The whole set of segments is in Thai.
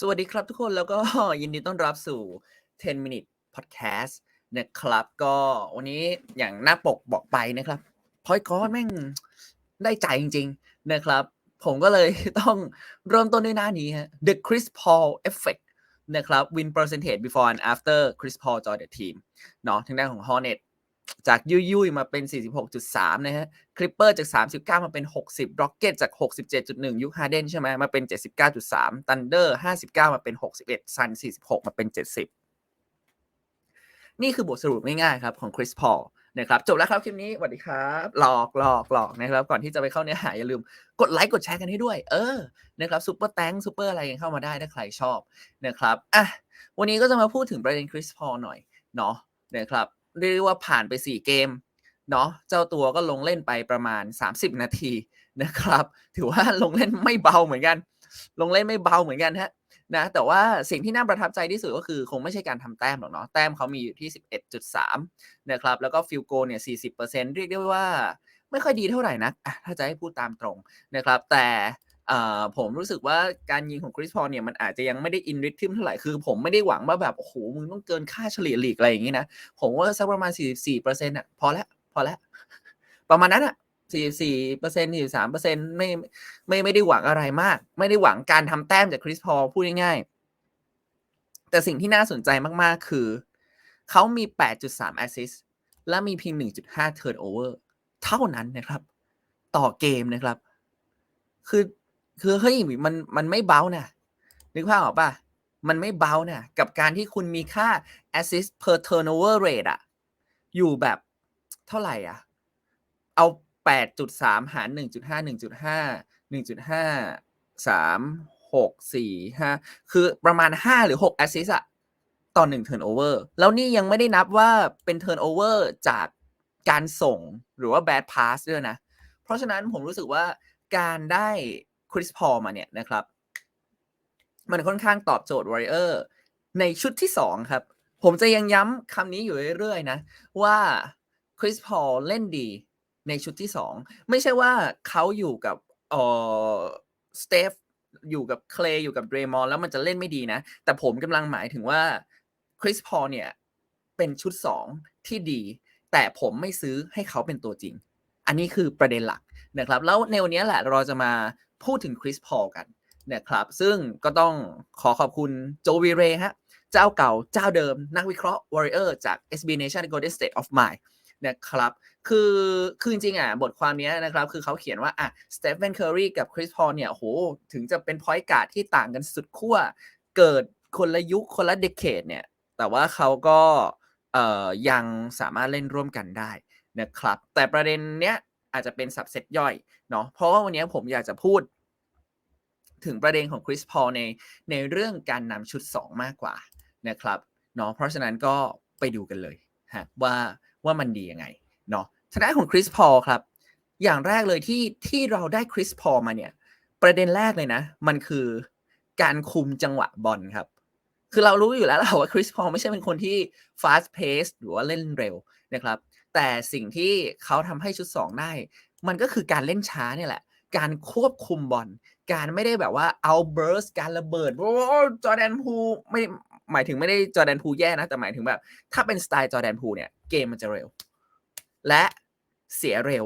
สวัสดีครับทุกคนแล้วก็ยินดีต้อนรับสู่ 10 minute podcast นะครับ ก็วันนี้อย่างหน้าปกบอกไปนะครับพอยกอนแม่งได้ใจจริง ๆ นะครับ ผมก็เลยต้องเริ่มต้นด้วยหน้านี้ฮะ The Chris Paul Effect นะครับ win percentage before and after Chris Paul joined the team เนาะทางด้านของ Hornet จากยุยยุยๆมาเป็น 46.3 นะฮะคลิปเปอร์จาก 39 มาเป็น 60 Rocket จาก 67.1 ยุคฮาเดนใช่ไหมมาเป็น 79.3 Thunder 59 มาเป็น 61 Sun 46 มาเป็น 70 นี่คือบทสรุปง่ายๆครับของคริสพอลนะครับจบแล้วครับคลิปนี้สวัสดีครับหลอกหลอกหลอกนะครับ ก่อนที่จะไปเข้าเนื้อหาอย่าลืมกดไลค์กดแชร์กันให้ด้วย เออนะครับซูเปอร์แตงซูเปอร์อะไรกันเข้ามาได้ถ้าใครชอบนะครับอะวันนี้ก็จะมาพูดถึงประเด็นคริสพอลหน่อยเนาะนะครับ เรียกว่าผ่านไป 4 เกมเนาะเจ้าตัวก็ลงเล่นไปประมาณ 30 นาทีนะครับ ถือว่าลงเล่นไม่เบาเหมือนกัน ลงเล่นไม่เบาเหมือนกันฮะนะแต่ว่าสิ่งที่น่าประทับใจที่สุดก็คือคงไม่ใช่การทำแต้มหรอกเนาะแต้มเขามีอยู่ที่ 11.3 นะครับแล้วก็ฟิลโกเนี่ย 40%เรียกได้ว่าไม่ค่อยดีเท่าไหร่นักอะถ้าจะให้พูดตามตรงนะครับ แต่ ผมรู้สึกว่าการยิงของคริสพอลเนี่ยมันอาจจะยังไม่ได้อินริทึมเท่าไหร่คือผมไม่ได้หวังว่าแบบโอ้โหมึงต้องเกินค่าเฉลี่ยลีกอะไรอย่างงี้นะผมว่าสักประมาณ 44เปอร์เซ็นต์อะพอแล้วพอแล้วประมาณนั้นอะ44เปอร์เซ็นต์43เปอร์เซ็นต์ไม่ไม่ไม่ได้หวังอะไรมาก ไม่ได้หวังการทำแต้มจากคริสพอลพูดง่ายๆแต่สิ่งที่น่าสนใจมากๆ คือเขามี 8.3 assist และมีเพียง 1.5 turnover เท่านั้นนะครับ ต่อเกมนะครับ คือ คือเฮ้ยมันมันไม่เบานะนึกภาพออกป่ะ มันไม่เบานี่ยกับการที่คุณมีค่า assist per turnover rate อะอยู่แบบเท่าไหร่อะเอา 8.3 หาร 1.5 1.5 1.5 3 6 4 5 คือประมาณ 5 หรือ 6 assist อะต่อ1 turnover แล้วนี่ยังไม่ได้นับว่าเป็น turnover จากการส่งหรือว่า bad pass ด้วยนะ เพราะฉะนั้นผมรู้สึกว่าการได้ ริสพอมาเนี่ยนะครับ มันค่อนข้างตอบโจทย์ Warrior ในชุดที่ 2 ครับ ผมจะยังย้ำคำนี้อยู่เรื่อยๆ นะ ว่าคริสพอลเล่นดีในชุดที่ 2 ไม่ใช่ว่าเขาอยู่กับเอ่อสเตฟอยู่กับเคลย์อยู่กับเดรมอนแล้วมันจะเล่นไม่ดีนะ แต่ผมกำลังหมายถึงว่าคริสพอลเนี่ยเป็นชุด 2 ที่ดี แต่ผมไม่ซื้อให้เขาเป็นตัวจริง อันนี้คือประเด็นหลักนะครับ แล้วในวันนี้แหละเราจะมา พูดถึงคริสพอลกันนะครับ ซึ่งก็ต้องขอขอบคุณโจวีเรฮะ เจ้าเก่าเจ้าเดิมนักวิเคราะห์ Warrior จาก SB Nation Golden State of Mind นะครับ คือ คือจริงๆอะ บทความนี้นะครับ คือเขาเขียนว่า อะสเตฟ e n นเคอรีกับคริสพอลเนี่ยโห ถึงจะเป็นพอยต์การ์ดที่ต่างกันสุดขั้ว เกิดคนละยุค คนละเดเคดเนี่ย แต่ว่าเขาก็ เอ่อ ยังสามารถเล่นร่วมกันได้นะครับ แต่ประเด็นเนี้ย อาจจะเป็นสับเซตย่อยเนาะเพราะว่าวันนี้ผมอยากจะพูด ถึงประเด็นของคริสพอลในในเรื่องการนำชุด 2 มากกว่านะครับเนาะเพราะฉะนั้นก็ไปดูกันเลยฮะว่าว่ามันดียังไงเนาะทางด้านของคริสพอลครับ อย่างแรกเลยที่ที่เราได้คริสพอลมาเนี่ย ประเด็นแรกเลยนะ มันคือการคุมจังหวะบอลครับ คือเรารู้อยู่แล้วแหละว่าคริสพอลไม่ใช่เป็นคนที่ fast pace หรือว่าเล่นเร็วนะครับ แต่สิ่งที่เขาทำให้ชุด 2 ได้ มันก็คือการเล่นช้าเนี่ยแหละ การควบคุมบอล การไม่ได้แบบว่าเอาเบิร์สการระเบิดโอ้จอแดนพูไม่หมายถึงไม่ได้จอแดนพูแย่นะ แต่หมายถึงแบบ ถ้าเป็นสไตล์จอแดนพูเนี่ยเกมมันจะเร็ว และเสียเร็ว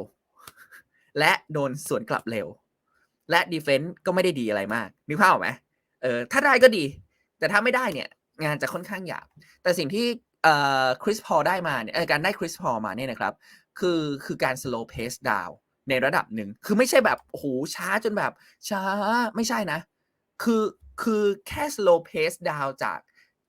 และโดนสวนกลับเร็ว และดีเฟนต์ก็ไม่ได้ดีอะไรมากนึกภาพออกไหมเออถ้าได้ก็ดี แต่ถ้าไม่ได้เนี่ยงานจะค่อนข้างหยาบแต่สิ่งที่ เอ่อคริสพอได้มาเนี่ยการได้คริสพอมาเนี่ยนะครับ คือคือการ slow pace down ในระดับหนึ่ง คือไม่ใช่แบบโอ้โหช้าจนแบบ ช้าไม่ใช่นะ คือคือแค่ slow pace down จาก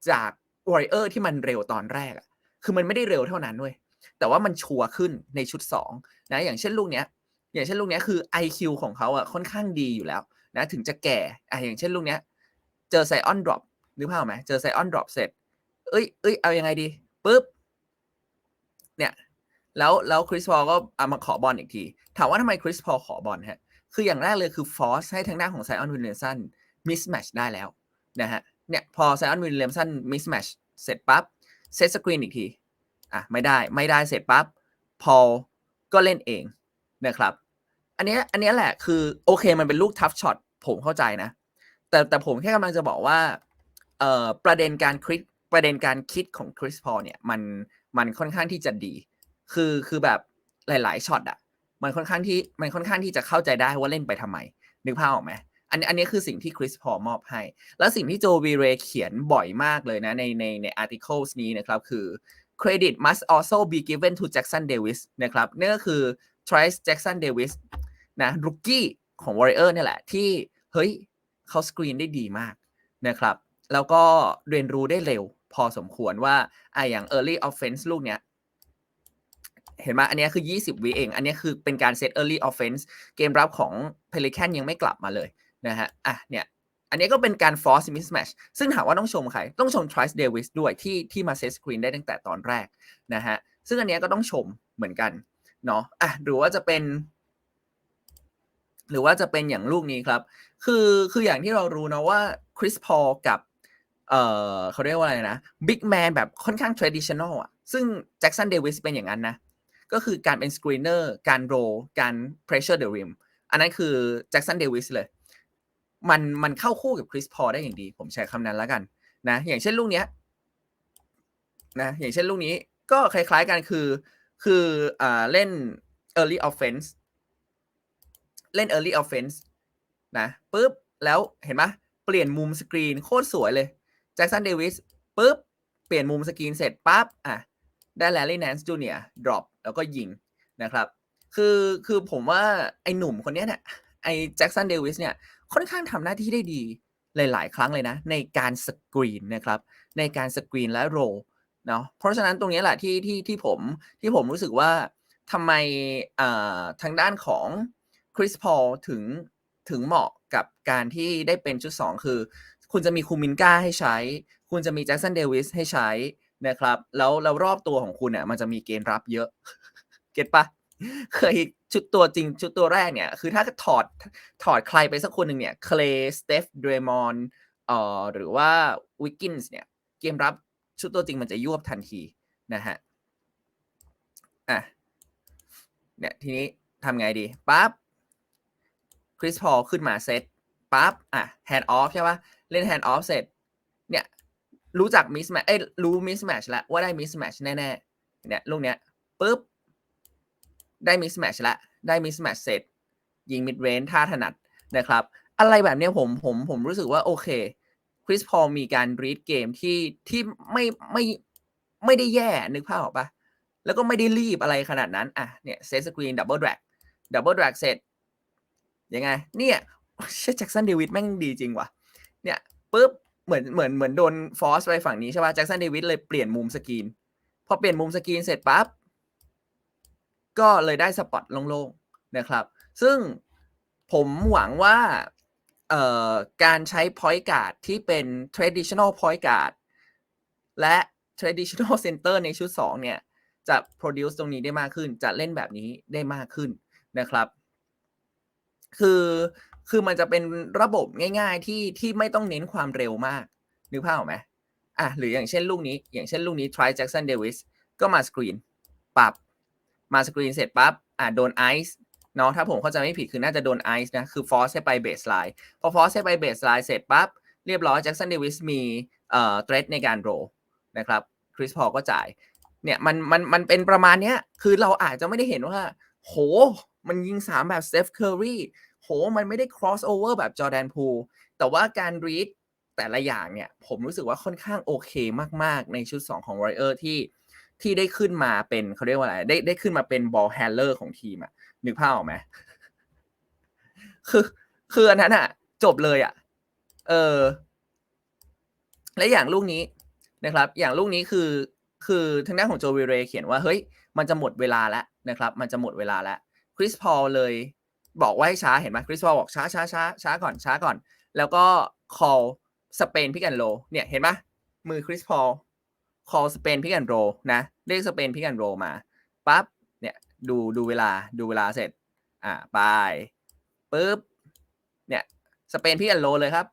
จาก Warrior ที่มันเร็วตอนแรกอะคือมันไม่ได้เร็วเท่านั้นเว้ยแต่ว่ามันชัวร์ขึ้นในชุด2นะอย่างเช่นลูกเนี้ย อย่างเช่นลูกเนี้ยคือ IQ ของเขาอะค่อนข้างดีอยู่แล้วนะถึงจะแก่อะอย่างเช่นลูกเนี้ย เจอไซออนดรอปนึกภาพไหมเจอไซออนดรอปเสร็จ เอ้ยเอ้ยเอายังไงดีปุ๊บเนี่ยแล้วแล้วคริสพอก็เอามาขอบอลอีกที ถามว่าทำไมคริสพอขอบอลฮะ คืออย่างแรกเลยคือฟอร์สให้ทางด้านของไซออนวิลเลียมสันมิสแมชได้แล้วนะฮะเนี่ยพอไซออนวิลเลียมสันมิสแมชเสร็จปั๊บเซตสกรีนอีกทีอะไม่ได้ไม่ได้เสร็จปั๊บพอก็เล่นเองนะครับอันนี้อันนี้แหละคือโอเคมันเป็นลูกทัฟช็อตผมเข้าใจนะ แต่แต่ผมแค่กำลังจะบอกว่าเอ่อประเด็นการคิด ประเด็นการคิดของคริสพอลเนี่ยมันมันค่อนข้างที่จะดี คือคือแบบหลาย ๆช็อตอะมันค่อนข้างที่มันค่อนข้างที่จะเข้าใจได้ว่าเล่นไปทำไม นึกภาพออกไหมอันนี้อันนี้คือสิ่งที่คริสพอมอบให้ แล้วสิ่งที่โจวีเรเขียนบ่อยมากเลยนะ ในในใน articles นี้นะครับ คือ credit must also be given to Jackson Davis นะครับนั่ก็คือ Trice Jackson Davis นะรุกกี้ของ Warrior นี่แหละ ที่ เฮ้ยเขาสกรีนได้ดีมากนะครับ แล้วก็เรียนรู้ได้เร็ว พอสมควรว่าไออย่าง early offense ลูกเนี้ยเห็นไหมอันนี้คือ 20 วิเอง อันนี้คือเป็นการเซต early offense เกมรับของ Pelican ยังไม่กลับมาเลยนะฮะ อะ เนี่ย อันนี้ก็เป็นการ force mismatch ซึ่งถามว่าต้องชมใคร ต้องชม Trice Davis ด้วยที่ที่มาเซตสกรีนได้ตั้งแต่ตอนแรกนะฮะ ซึ่งอันนี้ก็ต้องชมเหมือนกันเนาะ อะ หรือว่าจะเป็น หรือว่าจะเป็นอย่างลูกนี้ครับ คือ คืออย่างที่เรารู้นะว่าคริสพอลกับ เอ่อเขาเรียกว่าอะไรนะบิ๊กแมนแบบค่อนข้าง traditional อะซึ่งแจ็คสันเดวิสเป็นอย่างนั้นนะก็คือการเป็นสกรีนเนอร์การโรการ pressure the rim อันนั้นคือแจ็คสันเดวิสเลย มันมันเข้าคู่กับคริสพอได้อย่างดี ผมใช้คำนั้นแล้วกันนะอย่างเช่นลูกเนี้ยนะอย่างเช่นลูกนี้ก็คล้ายๆกันคือคืออ่าเล่น early offense เล่น early offense นะปุ๊บแล้วเห็นไหมเปลี่ยนมุมสกรีนโคตรสวยเลย แจ็คสันเดวิสปุ๊บ เปลี่ยนมุมสกรีนเสร็จปั๊บอะได้แลลี่แนนส์จูเนียร์ดรอปแล้วก็ยิงนะครับ คือคือผมว่าไอ้หนุ่มคนเนี้ยเนี่ยไอ้แจ็คสันเดวิสเนี่ยค่อนข้างทำหน้าที่ได้ดีหลาย ๆ ครั้งเลยนะ ในการสกรีนนะครับ ในการสกรีนและโรลเนาะเพราะฉะนั้นตรงนี้แหละที่ที่ที่ผมที่ผมรู้สึกว่าทำไมอ่าทางด้านของคริสพอลถึงถึงเหมาะกับการที่ได้เป็นชุด 2 คือ คุณจะมีคูมินกาให้ใช้ คุณจะมีแจ็คสันเดวิสให้ใช้นะครับ แล้วแล้วรอบตัวของคุณเนี่ยมันจะมีเกณฑ์รับเยอะ เก็ตปะเคยชุดตัวจริงชุดตัวแรกเนี่ย คือถ้าถอดถอดใครไปสักคนหนึ่งเนี่ย เคลสเตฟเดรมอนเอ่อหรือว่าวิกกินส์เนี่ย เกมรับชุดตัวจริงมันจะยวบทันทีนะฮะ อะ เนี่ย ทีนี้ทำไงดีปั๊บคริสพอลขึ้นมาเซตปั๊บ อะแฮนด์ออฟใช่ปะ เล่นแฮนด์ออฟเสร็จ เนี่ย รู้จักมิสแมทเอ้ยรู้มิสแมชแล้วว่าได้มิสแมชแน่ๆ เนี่ยลูกเนี้ยปุ๊บ ได้มิสแมชแล้วได้มิสแมชเสร็จ ยิงมิดเรนท่าถนัดนะครับ อะไรแบบเนี้ยผมผมผมรู้สึกว่าโอเคคริสพอลมีการรีดเกมที่ที่ไม่ไม่ไม่ได้แย่นึกภาพออกปะแล้วก็ไม่ได้รีบอะไรขนาดนั้น อะ เนี่ยเซตสกรีนดับเบิลแดรกดับเบิลแดรกเสร็จ ยังไง เนี่ยเชแจ็คสันเดวิดแม่งดีจริงว่ะ เนี่ยปุ๊บเหมือนเหมือนเหมือนโดนฟอสไปฝั่งนี้ใช่ป่ะแจ็คสันเดวิดเลยเปลี่ยนมุมสกรีนพอเปลี่ยนมุมสกรีนเสร็จปั๊บก็เลยได้สปอตโล่งๆนะครับ ซึ่งผมหวังว่าการใช้ point guard ที่เป็น traditional point guard และ traditional center ในชุด 2 เนี่ย จะ produce ตรงนี้ได้มากขึ้น จะเล่นแบบนี้ได้มากขึ้นนะครับ คือคือมันจะเป็นระบบง่าย ๆ ที่ที่ไม่ต้องเน้นความเร็วมากนึกภาพออกไหมอะหรืออย่างเช่นลูกนี้ อย่างเช่นลูกนี้ try Jackson Davis ก็มาสกรีนปรับมาสกรีนเสร็จปั๊บอะโดนไอซ์เนาะถ้าผมเข้าใจไม่ผิดคือน่าจะโดนไอซ์นะคือฟอร์สให้ไปเบสไลน์พอฟอร์สให้ไปเบสไลน์เสร็จปั๊บเรียบร้อยแจ็คสันเดวิสมีเอ่อเทรดในการโรนะครับคริสพอก็จ่ายเนี่ยมันมันมันเป็นประมาณเนี้ยคือเราอาจจะไม่ได้เห็นว่า โห มันยิงสามแบบเซฟเคอรี่โหมันไม่ได้ cross over แบบจอแดนพูแต่ว่าการรีดแต่ละอย่างเนี่ย ผมรู้สึกว่าค่อนข้างโอเคมาก ๆ ในชุด 2 ของ Warrior ที่ที่ได้ขึ้นมาเป็นเขาเรียกว่าอะไร ได้ได้ขึ้นมาเป็นบอลแฮนเลอร์ของทีมอะนึกภาพออกไหมคือคืออันนั้นอะจบเลยอะเออ และอย่างลูกนี้นะครับ อย่างลูกนี้คือคือทางด้านของโจวิเรเขียนว่าเฮ้ยมันจะหมดเวลาแล้วนะครับ มันจะหมดเวลาแล้ว ริสพอลเลยบอกว่าให้ช้าเห็นไหมคริสพอลบอกช้าช้าช้าช้าก่อนช้าก่อน แล้วก็ call สเปนพิกันโลเนี่ยเห็นไหมมือคริสพอล call สเปนพิกันโรนะเรียกสเปนพิกันโรมาปั๊บเนี่ยดูดูเวลาดูเวลาเสร็จอ่าไปปุ๊บเนี่ยสเปนพิกันโลเลยครับ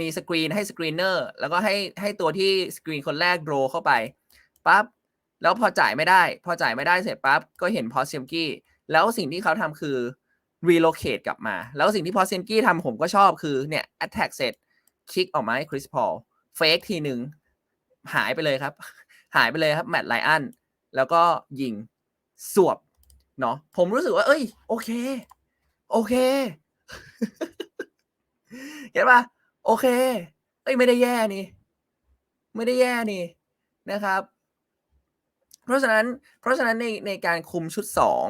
มีสกรีนให้สกรีนเนอร์แล้วก็ให้ให้ตัวที่สกรีนคนแรกโรเข้าไปปั๊บแล้วพอจ่ายไม่ได้ พอจ่ายไม่ได้เสร็จปั๊บก็เห็นพอสเซมกี้ แล้วสิ่งที่เขาทำคือ relocate กลับมา แล้วสิ่งที่พอเซนกี้ทำผมก็ชอบคือเนี่ย attack เสร็จคลิกออกมาให้คริสพอลเฟกทีหนึ่งหายไปเลยครับ หายไปเลยครับแมตต์ไลอันแล้วก็ยิงสวบเนาะผมรู้สึกว่า เอ้ย โอเค โอเค เห็นปะโอเค เอ้ยไม่ได้แย่นี่ ไม่ได้แย่นี่นะครับ เพราะฉะนั้นเพราะฉะนั้นในในการคุมชุดสอง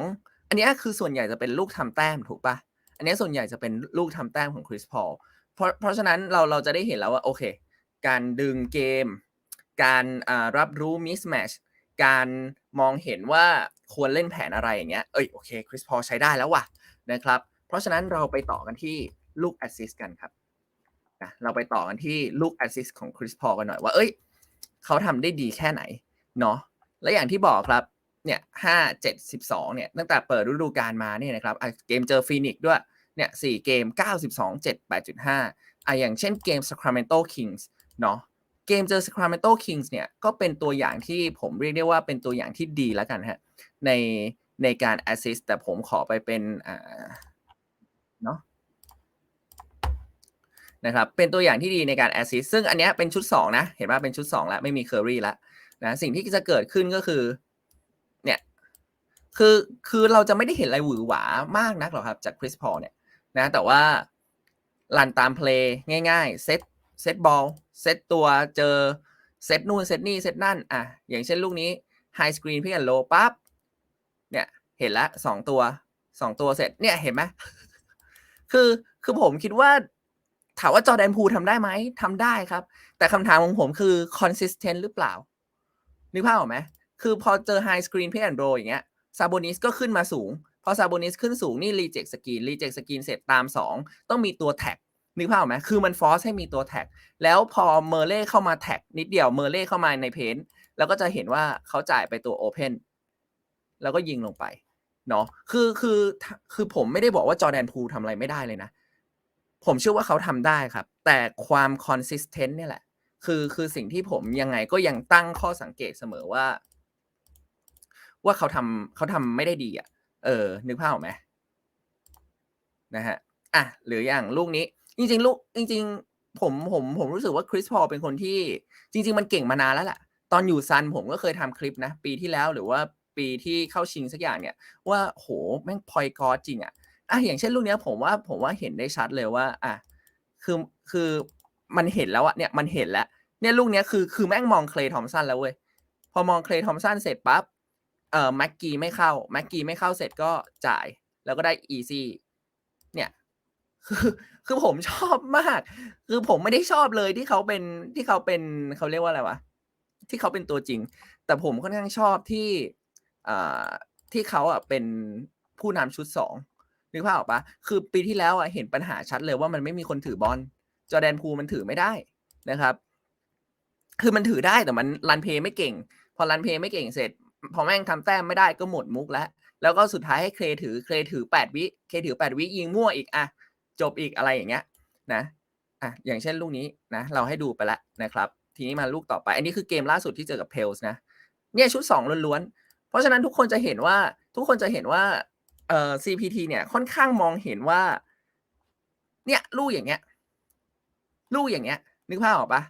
อันนี้คือส่วนใหญ่จะเป็นลูกทำแต้มถูกปะอันนี้ส่วนใหญ่จะเป็นลูกทำแต้มของคริสพอลเพราะเพราะฉะนั้นเราเราจะได้เห็นแล้วว่าโอเค การดึงเกม การรับรู้มิสแมชการมองเห็นว่าควรเล่นแผนอะไรอย่างเงี้ยเอ้ยโอเคคริสพอลใช้ได้แล้วว่ะนะครับเพราะฉะนั้นเราไปต่อกันที่ลูกแอสซิสกันครับนะเราไปต่อกันที่ลูกแอสซิสของคริสพอลกันหน่อยว่าเอ้ยเขาทำได้ดีแค่ไหนเนาะและอย่างที่บอกครับ เนี่ยห้าเจ็ดสิบสองเนี่ยตั้งแต่เปิดฤดูกาลมาเนี่ยนะครับเกมเจอฟีนิกด้วยเนี่ยสี่เกมเก้าสิบสองเจ็ดแปดจุดห้าอะอย่างเช่นเกม Sacramento Kings เนาะเกมเจอ Sacramento Kings เนี่ยก็เป็นตัวอย่างที่ผมเรียกได้ว่าเป็นตัวอย่างที่ดีแล้วกันฮะในในการ assist แต่ผมขอไปเป็นอ่าเนาะนะครับเป็นตัวอย่างที่ดีในการ assist ซึ่งอันนี้เป็นชุด 2 นะ เห็นว่าเป็นชุด 2 แล้ว ไม่มีเคอรี่แล้วนะสิ่งที่จะเกิดขึ้นก็คือ คือคือเราจะไม่ได้เห็นอะไรหวือหวามากนักหรอกครับ จากคริสพอลเนี่ยนะแต่ว่าลันตามเพลย์ง่าย ๆ เซตเซตบอลเซตตัวเจอเซตนู่นเซตนี่เซตนั่นอะอย่างเช่นลูกนี้ไฮสกรีนพี่แอนโลปั๊บเนี่ยเห็นละสองตัวสองตัวเสร็จเนี่ยเห็นไหมคือคือผมคิดว่า ถามว่าจอแดนพูทำได้ไหมทำได้ครับ แต่คำถามของผมคือ consistent หรือเปล่านึกภาพออกไหมคือพอเจอไฮสกรีนพี่แอนโรอย่างเงี้ย ซาโบนิสก็ขึ้นมาสูง พอซาโบนิสขึ้นสูงนี่รีเจ็คสกรีนรีเจ็คสกรีนเสร็จตาม 2 ต้องมีตัวแท็กนึกภาพไหมคือมันฟอสให้มีตัวแท็ก แล้วพอเมอร์เล่เข้ามาแท็กนิดเดียวเมอร์เล่เข้ามาในเพนท์แล้วก็จะเห็นว่าเขาจ่ายไปตัวโอเพนแล้วก็ยิงลงไปเนาะคือคือคือผมไม่ได้บอกว่าจอแดนพูทำอะไรไม่ได้เลยนะ ผมเชื่อว่าเขาทำได้ครับ แต่ความ consistent เนี่ยแหละ คือคือสิ่งที่ผมยังไงก็ยังตั้งข้อสังเกตเสมอว่า ว่าเขาทำเขาทำไม่ได้ดีอะ เออ นึกภาพออกไหมนะฮะอะหรืออย่างลูกนี้ จริง ๆ ลูกจริง ๆ ผมผมผมรู้สึกว่าคริสพอเป็นคนที่ จริง ๆ มันเก่งมานานแล้วแหละตอนอยู่ซันผมก็เคยทำคลิปนะ ปีที่แล้วหรือว่าปีที่เข้าชิงสักอย่างเนี่ย ว่าโหแม่งพอยกอจริงอะอะอย่างเช่นลูกนี้ผมว่าผมว่าเห็นได้ชัดเลยว่า อะคือคือมันเห็นแล้วอะเนี่ยมันเห็นแล้วเนี่ยลูกนี้คือคือแม่งมองเคลย์ทอมสันแล้วเว้ยพอมองเคลย์ทอมสันเสร็จปั๊บ เอ่อแม็กกี้ไม่เข้าแม็กกี้ไม่เข้าเสร็จก็จ่าย แล้วก็ได้อีซี่เนี่ยคือคือผมชอบมาก คือผมไม่ได้ชอบเลยที่เขาเป็นที่เขาเป็นเขาเรียกว่าอะไรวะที่เขาเป็นตัวจริง แต่ผมค่อนข้างชอบที่อ่าที่เขาอะเป็นผู้นำชุด2นึกภาพออกปะคือปีที่แล้วอะเห็นปัญหาชัดเลยว่ามันไม่มีคนถือบอลจอแดนพูมันถือไม่ได้นะครับ คือมันถือได้แต่มันรันเพย์ไม่เก่ง พอรันเพย์ไม่เก่งเสร็จ พอแม่งทำแต้มไม่ได้ก็หมดมุกแล้ว แล้วก็สุดท้ายให้เคลถือเคลถือ8วิเคลถือ8วิยิงมั่วอีกอะจบอีกอะไรอย่างเงี้ยนะอะอย่างเช่นลูกนี้นะเราให้ดูไปแล้วนะครับ ทีนี้มาลูกต่อไป อันนี้คือเกมล่าสุดที่เจอกับเพลส์นะเนี่ยชุด2ล้วนๆเพราะฉะนั้นทุกคนจะเห็นว่าทุกคนจะเห็นว่าเอ่อ CPT เนี่ยค่อนข้างมองเห็นว่า เนี่ยลูกอย่างเงี้ย ลูกอย่างเงี้ย นึกภาพออกปะ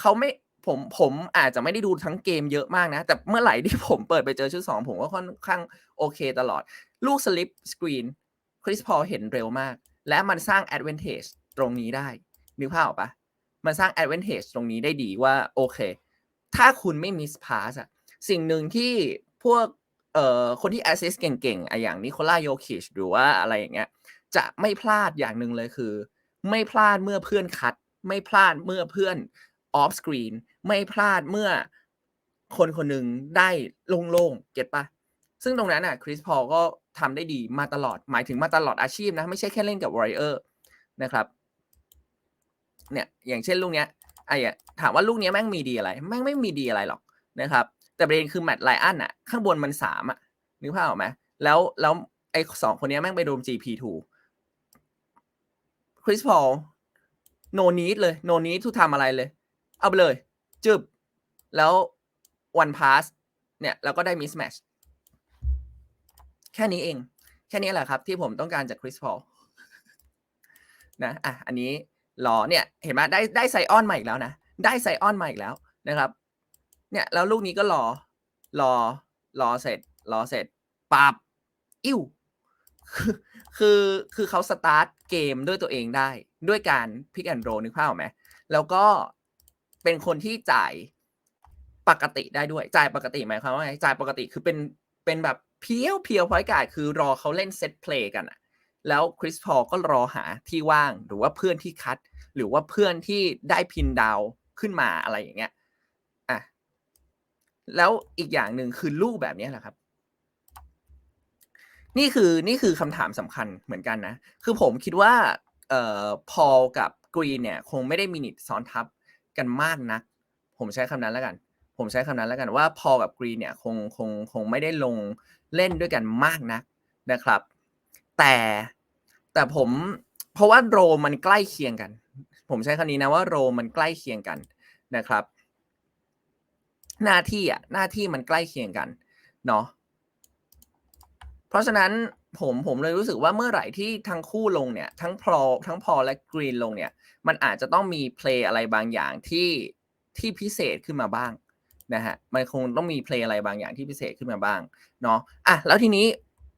เขาไม่ ผมผมอาจจะไม่ได้ดูทั้งเกมเยอะมากนะ แต่เมื่อไหร่ที่ผมเปิดไปเจอชุด2ผมก็ค่อนข้างโอเคตลอด ลูกสลิปสกรีนคริสพอเห็นเร็วมาก และมันสร้าง advantage ตรงนี้ได้นึกภาพออกปะมันสร้าง advantage ตรงนี้ได้ดีว่าโอเค ถ้าคุณไม่ miss pass อะสิ่งหนึ่งที่พวกเอ่อคนที่ assist เก่งๆอะอย่างนิโคล่าโยคิชหรือว่าอะไรอย่างเงี้ยจะไม่พลาดอย่างหนึ่งเลยคือ ไม่พลาดเมื่อเพื่อนคัตไม่พลาดเมื่อเพื่อน off screen ไม่พลาดเมื่อคนคนหนึ่งได้โล่งๆเก็ตปะซึ่งตรงนั้นน่ะคริสพอลก็ทำได้ดีมาตลอดหมายถึงมาตลอดอาชีพนะ ไม่ใช่แค่เล่นกับ Warrior นะครับเนี่ยอย่างเช่นลูกเนี้ยไอ้ถามว่าลูกเนี้ยแม่งมีดีอะไร แม่งไม่มีดีอะไรหรอกนะครับ แต่ประเด็นคือแมตต์ไลอันอะ ข้างบนมัน3อะนึกภาพออกไหมแล้วแล้วไอ้2คนเนี้ยแม่งไปโดน GP2 คริสพอล no need เลย no need to ทำอะไรเลย เอาไปเลย จึบ แล้ว one pass เนี่ยแล้วก็ได้ mismatch แค่นี้เอง แค่นี้แหละครับ ที่ผมต้องการจากคริสพอลนะอะอันนี้รอเนี่ยเห็นไหมได้ได้ไซออนมาอีกแล้วนะ ได้ไซออนมาอีกแล้วนะครับ เนี่ยแล้วลูกนี้ก็รอรอรอเสร็จรอเสร็จปับอิ่วคือคือคือเขาสตาร์ทเกมด้วยตัวเองได้ ด้วยการพิกแอนโรนึกภาพออกไหมแล้วก็ เป็นคนที่จ่ายปกติได้ด้วย จ่ายปกติหมายความว่าไงจ่ายปกติคือเป็นเป็นแบบเพียวเพียวพอยกายคือรอเขาเล่นเซตเพลย์กันอะแล้วคริสพอก็รอหาที่ว่างหรือว่าเพื่อนที่คัด หรือว่าเพื่อนที่ได้พินดาวขึ้นมาอะไรอย่างเงี้ยอะแล้วอีกอย่างหนึ่งคือลูกแบบนี้แหละครับ นี่คือนี่คือคำถามสำคัญเหมือนกันนะ คือผมคิดว่าเอ่อพอกับกรีนเนี่ย คงไม่ได้มินิทซ้อนทับ กันมากนะผมใช้คำนั้นแล้วกัน ผมใช้คำนั้นแล้วกันว่าพอกับกรีนเนี่ยคงคงคงไม่ได้ลงเล่นด้วยกันมากนักนะครับ แต่แต่ผมเพราะว่าโรมันใกล้เคียงกัน ผมใช้คำนี้นะว่าโรมันใกล้เคียงกันนะครับ หน้าที่อะหน้าที่มันใกล้เคียงกันเนาะเพราะฉะนั้น ผมผมเลยรู้สึกว่าเมื่อไหร่ที่ทั้งคู่ลงเนี่ยทั้งพอทั้งพอและกรีนลงเนี่ย มันอาจจะต้องมีเพลย์อะไรบางอย่างที่ที่พิเศษขึ้นมาบ้างนะฮะมันคงต้องมีเพลย์อะไรบางอย่างที่พิเศษขึ้นมาบ้างเนาะอะแล้วทีนี้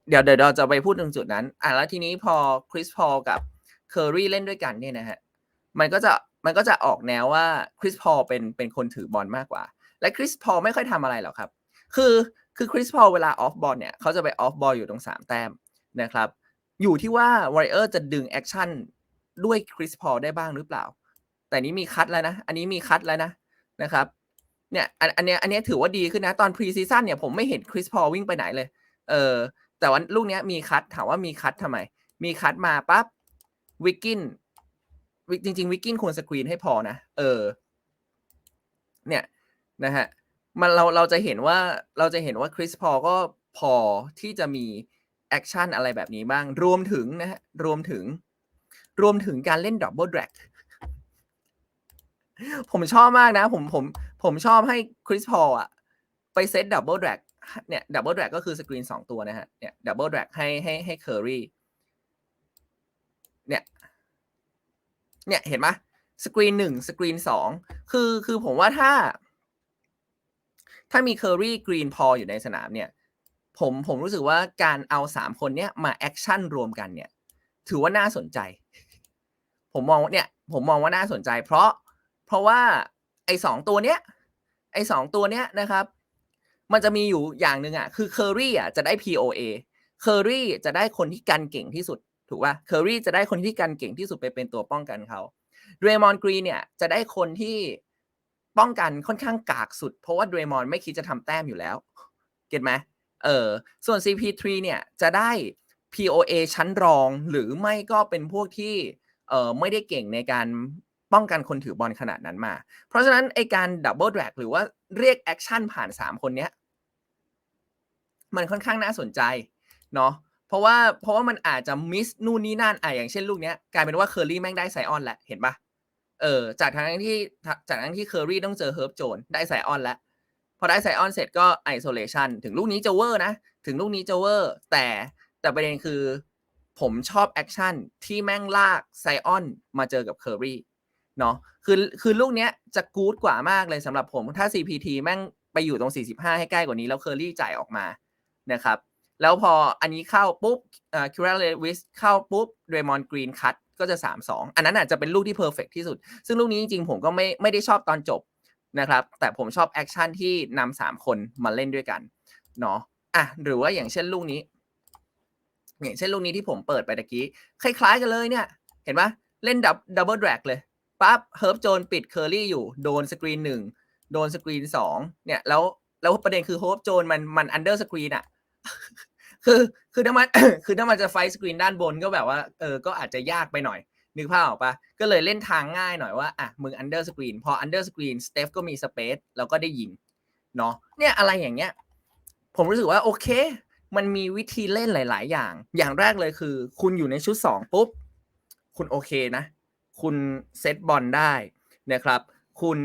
เดี๋ยวเดี๋ยวเราจะไปพูดตรงจุดนั้นอะแล้วทีนี้พอคริสพอลกับเคอรี่เล่นด้วยกันเนี่ยนะฮะมันก็จะมันก็จะออกแนวว่าคริสพอลเป็นเป็นคนถือบอลมากกว่า และคริสพอลไม่ค่อยทำอะไรหรอกครับ คือคือคริสพอลเวลาออฟบอลเนี่ยเขาจะไปออฟบอลอยู่ตรงสามแต้ม นะครับ อยู่ที่ว่าวอริเออร์จะดึงแอคชั่นด้วยคริสพอลได้บ้างหรือเปล่า แต่นี้มีคัดแล้วนะ อันนี้มีคัดแล้วนะนะครับเนี่ยอันอันนี้อันนี้ถือว่าดีขึ้นนะ ตอนพรีซีซั่นเนี่ยผมไม่เห็นคริสพอลวิ่งไปไหนเลย เออแต่ว่าลูกนี้มีคัดถามว่ามีคัดทำไม มีคัดมาปั๊บวิกกินจริง ๆ วิกกินควรสกรีนให้พอนะเออ เนี่ยนะฮะมันเราเราจะเห็นว่าเราจะเห็นว่าคริสพอก็พอที่จะมี แอคชั่นอะไรแบบนี้บ้าง รวมถึงนะฮะรวมถึง รวมถึงการเล่นดับเบิลแดรกผมชอบมากนะ ผมผมผมชอบให้คริสพอลอะไปเซตดับเบิลแดรกเนี่ยดับเบิลแดรกก็คือสกรีนสองตัวนะฮะเนี่ยดับเบิลแดรกให้ให้ให้เคอรี่เนี่ย เนี่ยเห็นไหมสกรีนหนึ่งสกรีนสองคือคือผมว่าถ้า ถ้ามีเคอรี่กรีนพออยู่ในสนามเนี่ย ผมผมรู้สึกว่าการเอาสามคนเนี้ยมาแอคชั่นรวมกันเนี่ย ถือว่าน่าสนใจ ผมมองว่าเนี่ย ผมมองว่าน่าสนใจ เพราะเพราะว่าไอ้สองตัวเนี้ย ไอ้สองตัวเนี้ยนะครับ มันจะมีอยู่อย่างหนึ่งอะ คือเคอรี่อะจะได้ POA เคอรี่จะได้คนที่กันเก่งที่สุด ถูกป่ะเคอรี่จะได้คนที่กันเก่งที่สุดไปเป็นตัวป้องกันเขาเดรมอนกรีเนี่ยจะได้คนที่ป้องกันค่อนข้างกากสุด เพราะว่าเดรมอนไม่คิดจะทำแต้มอยู่แล้ว เก็ตไหม เออส่วน CP3 เนี่ยจะได้ POA ชั้นรองหรือไม่ก็เป็นพวกที่เออไม่ได้เก่งในการป้องกันคนถือบอลขนาดนั้นมา เพราะฉะนั้นไอการดับเบิลแดรกหรือว่าเรียกแอคชั่นผ่าน 3 คนเนี้ย มันค่อนข้างน่าสนใจเนาะเพราะว่าเพราะว่ามันอาจจะมิสนู่นนี่นั่นอะอย่างเช่นลูกเนี้ยกลายเป็นว่าเคอรี่แม่งได้ไซออนแหละเห็นปะเออจากทางที่จากนั้นที่เคอรี่ต้องเจอเฮิร์บโจนได้ไซออนแล้ว พอได้ไซออนเสร็จก็ไอโซเลชันถึงลูกนี้จะเวอร์นะ ถึงลูกนี้จะเวอร์ แต่แต่ประเด็นคือ ผมชอบแอคชั่นที่แม่งลากไซออนมาเจอกับเคอรี่เนาะคือคือลูกเนี้ยจะกู๊ดกว่ามากเลยสำหรับผม ถ้า CPT แม่งไปอยู่ตรง 45 ให้ใกล้กว่านี้ แล้วเคอรี่จ่ายออกมานะครับแล้วพออันนี้เข้าปุ๊บอ่าคิวราเลวิสเข้าปุ๊บเรมอนกรีนคัตก็จะ 3-2 อันนั้นอาจจะเป็นลูกที่เพอร์เฟกที่สุด ซึ่งลูกนี้จริงๆ ผมก็ไม่ไม่ได้ชอบตอนจบ นะครับ แต่ผมชอบแอคชั่นที่นำสามคนมาเล่นด้วยกันเนาะอะหรือว่าอย่างเช่นลูกนี้ อย่างเช่นลูกนี้ที่ผมเปิดไปตะกี้ คล้ายๆกันเลยเนี่ย เห็นปะเล่นดับดับเบิลแดรกเลยปั๊บเฮิร์บโจนปิดเคอรี่อยู่โดนสกรีนหนึ่งโดนสกรีนสองเนี่ยแล้วแล้วประเด็นคือเฮิร์บโจนมันมันอันเดอร์สกรีนอะคือคือถ้ามันคือถ้ามันจะไฟสกรีนด้านบนก็แบบว่าเออก็อาจจะยากไปหน่อย นึกภาพออกปะก็เลยเล่นทางง่ายหน่อยว่าอะมึงอันเดอร์สกรีนพออันเดอร์สกรีนสเตฟก็มีสเปซแล้วก็ได้ยิงเนาะเนี่ยอะไรอย่างเงี้ย ผมรู้สึกว่าโอเค มันมีวิธีเล่นหลาย ๆ อย่าง อย่างแรกเลยคือ คุณอยู่ในชุดสองปุ๊บ คุณโอเคนะ คุณเซตบอลได้นะครับ คุณ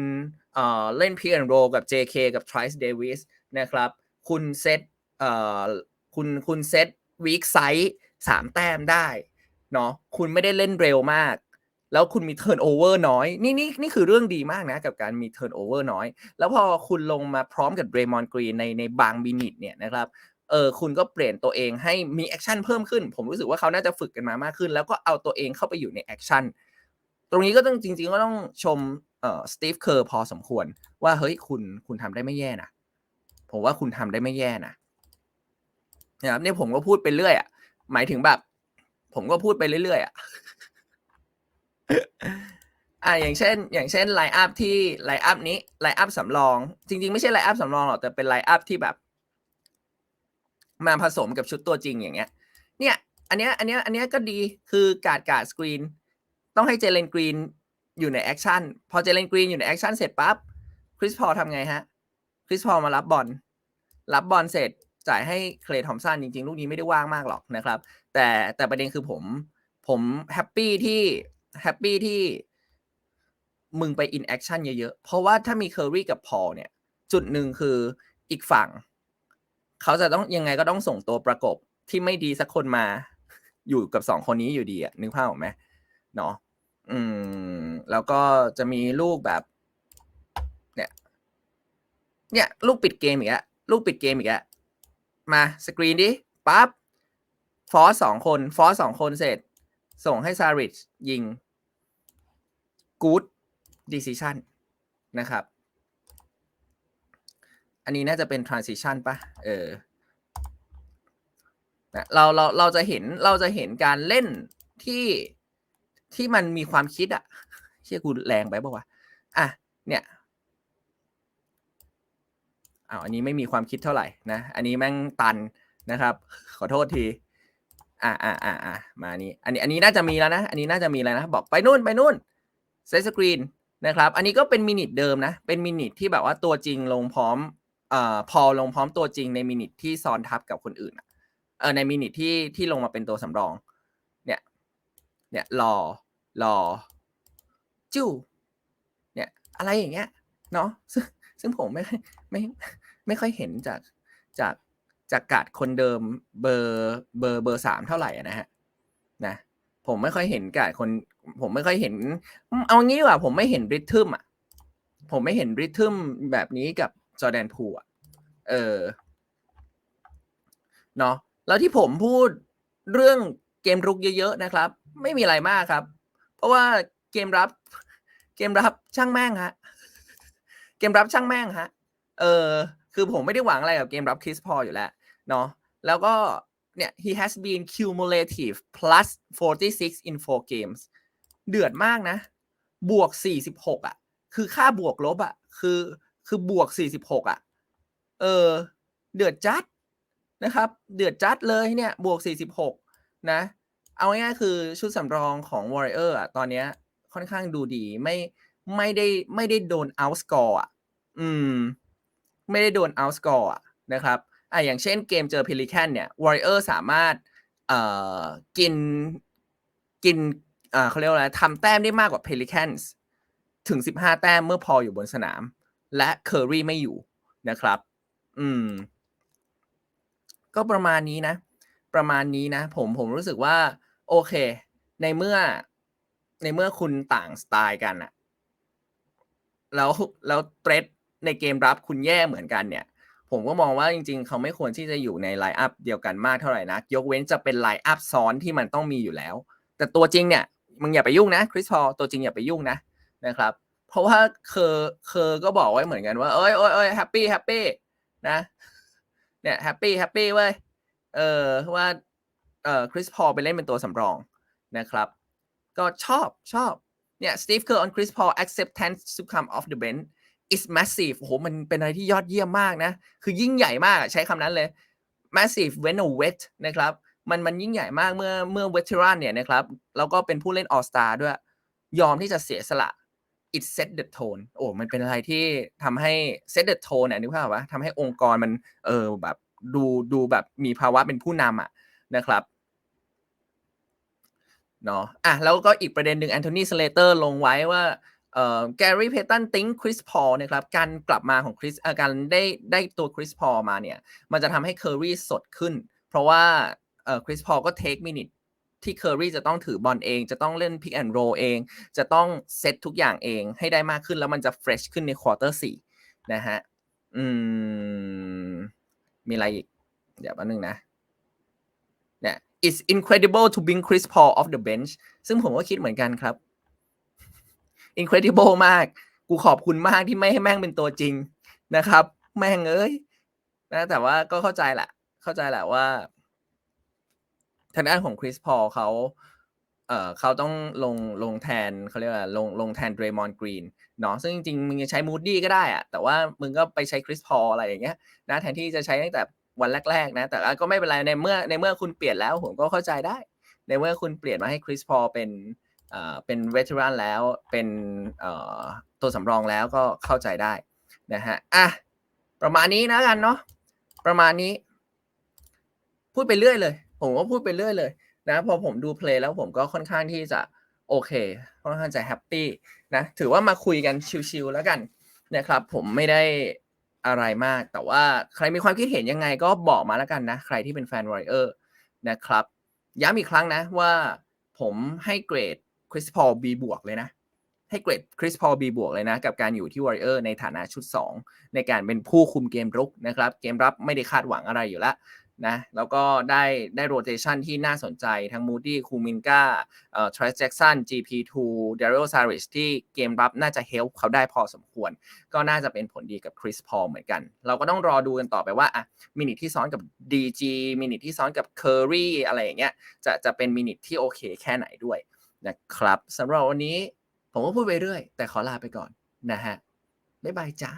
เอ่อเล่นพีแอนโรกับ JK กับ Trice Davis นะครับ คุณเซตเอ่อคุณคุณเซตวีคไซส์สามแต้มได้ เนาะคุณไม่ได้เล่นเร็วมาก แล้วคุณมีเทิร์นโอเวอร์น้อย นี่นี่นี่คือเรื่องดีมากนะ กับการมีเทิร์นโอเวอร์น้อย แล้วพอคุณลงมาพร้อมกับเรมอนกรีนในในบางมินิทเนี่ยนะครับเออคุณก็เปลี่ยนตัวเองให้มีแอคชั่นเพิ่มขึ้น ผมรู้สึกว่าเขาน่าจะฝึกกันมามากขึ้น แล้วก็เอาตัวเองเข้าไปอยู่ในแอคชั่นตรงนี้ก็ต้องจริง ๆ ก็ต้องชมเอ่อสตีฟเคอร์พอสมควร ว่าเฮ้ยคุณคุณทำได้ไม่แย่นะผมว่าคุณทำได้ไม่แย่นะนะครับเนี่ยผมก็พูดไปเรื่อยอะหมายถึงแบบ ผมก็พูดไปเรื่อยๆอะอ่าอย่างเช่น อย่างเช่นไลน์อัพที่ไลน์อัพนี้ไลน์อัพสำรอง จริง ๆ ไม่ใช่ไลน์อัพสำรองหรอกแต่เป็นไลน์อัพที่แบบ มาผสมกับชุดตัวจริงอย่างเงี้ย เนี่ย อันเนี้ยอันเนี้ยอันเนี้ยก็ดีคือการ์ดการ์ดสกรีนต้องให้เจเลนกรีนอยู่ในแอคชั่นพอเจเลนกรีนอยู่ในแอคชั่นเสร็จปั๊บคริสพอลทำไงฮะคริสพอลมารับบอลรับบอลเสร็จจ่ายให้เคลย์ทอมสันจริงๆ ลูกนี้ไม่ได้ว่างมากหรอกนะครับ แต่แต่ประเด็นคือผมผมแฮปปี้ที่แฮปปี้ที่มึงไปอินแอคชั่นเยอะๆ เพราะว่าถ้ามีเคอรี่กับพอลเนี่ย จุดหนึ่งคืออีกฝั่ง เขาจะต้องยังไงก็ต้องส่งตัวประกบที่ไม่ดีสักคนมาอยู่กับสองคนนี้อยู่ดีอะนึกภาพออกไหมเนาะอืม แล้วก็จะมีลูกแบบ เนี่ย เนี่ย ลูกปิดเกมอีกแล้วลูกปิดเกมอีกแล้วมาสกรีนดิปั๊บ ฟอสสองคน ฟอสสองคนเสร็จ ส่งให้ซาริชยิงกู๊ดดิซิชันนะครับ อันนี้น่าจะเป็น transition ปะเออเราเราเราจะเห็นเราจะเห็นการเล่นที่ที่มันมีความคิดอะเชื่อกูแรงไปปะวะอะเนี่ยอาอันนี้ไม่มีความคิดเท่าไหร่นะ อันนี้แม่งตันนะครับ ขอโทษที อ่าอ่าอ่าอ่ามาอันนี้อันนี้อันนี้น่าจะมีแล้วนะ อันนี้น่าจะมีแล้วนะ บอกไปนู่นไปนู่นเซสกรีนนะครับ อันนี้ก็เป็นมินิทเดิมนะ เป็นมินิทที่แบบว่าตัวจริงลงพร้อมเอ่อพอลงพร้อมตัวจริงในมินิทที่ซ้อนทับกับคนอื่นเออในมินิทที่ที่ลงมาเป็นตัวสำรอง เนี่ย เนี่ยรอรอจิ้วเนี่ย อะไรอย่างเงี้ย เนาะซึ่งซึ่งผมไม่ไม่ไม่ค่อยเห็นจากจาก จากกาดคนเดิมเบอร์เบอร์เบอร์สามเท่าไหร่นะฮะนะผมไม่ค่อยเห็นกาดคน ผมไม่ค่อยเห็น เอางี้ดีกว่าผมไม่เห็นริทึมอะผมไม่เห็นริทึมแบบนี้กับจอแดนพูอะเออเนาะแล้วที่ผมพูดเรื่องเกมรุกเยอะๆนะครับ ไม่มีอะไรมากครับ เพราะว่าเกมรับ เกมรับช่างแม่งฮะเกมรับช่างแม่งฮะเออคือผมไม่ได้หวังอะไรกับเกมรับคริสพออยู่แล้ว เนาะแล้วก็เนี่ย he has been cumulative plus 46 in 4 games เดือดมากนะ บวก 46 อะ คือค่าบวกลบอะ คือ คือบวก 46 อะ เออ เดือดจัดนะครับ เดือดจัดเลยเนี่ย บวก 46 นะ เอาง่ายๆคือชุดสำรองของ Warrior อะ ตอนเนี้ยค่อนข้างดูดี ไม่ ไม่ได้ ไม่ได้โดน outscore อะ อืม ไม่ได้โดน outscore อะ นะครับ อะอย่างเช่นเกมเจอ Pelican เนี่ย Warrior สามารถเอ่อกินกินอ่าเขาเรียกว่าอะไรทำแต้มได้มากกว่า Pelicans ถึง 15 แต้มเมื่อพออยู่บนสนาม และเคอรี่ไม่อยู่นะครับ อืม ก็ประมาณนี้นะ ประมาณนี้นะ ผมผมรู้สึกว่า โอเค ในเมื่อในเมื่อคุณต่างสไตล์กันอะแล้วแล้วเทรดในเกมรับคุณแย่เหมือนกันเนี่ย ผมก็มองว่าจริงๆ เขาไม่ควรที่จะอยู่ในไลน์อัพเดียวกันมากเท่าไหร่นะยกเว้นจะเป็นไลน์อัพซ้อนที่มันต้องมีอยู่แล้ว แต่ตัวจริงเนี่ยมึงอย่าไปยุ่งนะคริสพอตัวจริงอย่าไปยุ่งนะนะครับ เพราะว่าเคอเคอก็บอกไว้เหมือนกันว่าเอ้ยเอ้ยเอ้ยแฮปปี้แฮปปี้นะเนี่ยแฮปปี้แฮปปี้เว้ยเออว่าเอ่อคริสพอไปเล่นเป็นตัวสำรองนะครับ ก็ชอบชอบเนี่ยสตีฟเคอร์ on Chris Paul acceptance to come off the bench is massive โอ้โหมันเป็นอะไรที่ยอดเยี่ยมมากนะ คือยิ่งใหญ่มากใช้คำนั้นเลย massive when a wet นะครับ มันมันยิ่งใหญ่มากเมื่อเมื่อ veteran เนี่ยนะครับ แล้วก็เป็นผู้เล่น all star ด้วย ยอมที่จะเสียสละ it set the tone โอ้มันเป็นอะไรที่ทำให้ set the tone เนี่ยนึกภาพว่าทำให้องค์กรมันเออแบบดูดูแบบมีภาวะเป็นผู้นำอะนะครับเนาะอะแล้วก็อีกประเด็นหนึ่งแอนโทนีสเลเตอร์ลงไว้ว่า แกรี่เพตันติ้งคริสพอลนะครับการกลับมาของคริสการได้ได้ตัวคริสพอลมาเนี่ย มันจะทำให้เคอรี่สดขึ้น เพราะว่าคริสพอลก็เทคมินิทที่เคอรี่จะต้องถือบอลเอง จะต้องเล่นพิกแอนด์โรเอง จะต้องเซตทุกอย่างเองให้ได้มากขึ้นแล้วมันจะเฟรชขึ้นในควอเตอร์สี่นะฮะ อืม มีอะไรอีก เดี๋ยวแป๊บนึงนะเนี่ย it's incredible to bring Chris Paul off the bench ซึ่งผมก็คิดเหมือนกันครับ incredible มาก กูขอบคุณมากที่ไม่ให้แม่งเป็นตัวจริงนะครับ แม่งเอ้ยนะแต่ว่าก็เข้าใจแหละ เข้าใจแหละว่า ทางด้านของคริสพอลเขาเอ่อเขาต้องลงลงแทนเขาเรียกว่าลงลงแทนเดรมอนกรีนเนาะซึ่งจริงๆมึงจะใช้มูดดี้ก็ได้อะแต่ว่ามึงก็ไปใช้คริสพอลอะไรอย่างเงี้ยนะแทนที่จะใช้ตั้งแต่วันแรก ๆ นะ แต่ก็ไม่เป็นไรในเมื่อในเมื่อคุณเปลี่ยนแล้วผมก็เข้าใจได้ ในเมื่อคุณเปลี่ยนมาให้คริสพอลเป็น เป็นเวท e รันแล้วเป็นตัวสำรองแล้วก็เข้าใจได้นะฮะอะประมาณนี้นะกันเนาะประมาณนี้ พูดไปเรื่อยเลย ผมก็พูดไปเรื่อยเลยนะพอผมดูเพลย์แล้วผมก็ค่อนข้างที่จะโอเคค่อนข้างจะแฮปปี้นะถือว่ามาคุยกันชิวๆแล้วกันนะครับ ผมไม่ได้อะไรมาก แต่ว่าใครมีความคิดเห็นยังไงก็บอกมาแล้วกันนะ ใครที่เป็นแฟนวอริเออร์นะครับย้ำอีกครั้งนะว่าผมให้เกรด คริสพอล B บวกเลยนะ ให้เกรดคริสพอล B บวกเลยนะ กับการอยู่ที่วอริเออร์ในฐานะชุด 2 ในการเป็นผู้คุมเกมรุกนะครับ เกมรับไม่ได้คาดหวังอะไรอยู่แล้วนะแล้วก็ได้ได้โรเ t ชันที่น่าสนใจทั้งมูดี้คูมินกาเอ่อทรัสแจ็กสัน GP2 เดริโอซาริสที่เกมรับน่าจะเฮลป์เขาได้พอสมควร ก็น่าจะเป็นผลดีกับคริสพอลเหมือนกัน เราก็ต้องรอดูกันต่อไปว่าอะมินิที่ซ้อนกับ DG มินิที่ซ้อนกับเคอรี่อะไรอย่างเงี้ยจะจะเป็นมินิที่โอเคแค่ไหนด้วย นะครับสำหรับวันนี้ผมก็พูดไปเรื่อย แต่ขอลาไปก่อนนะฮะบ๊ายบายจ้า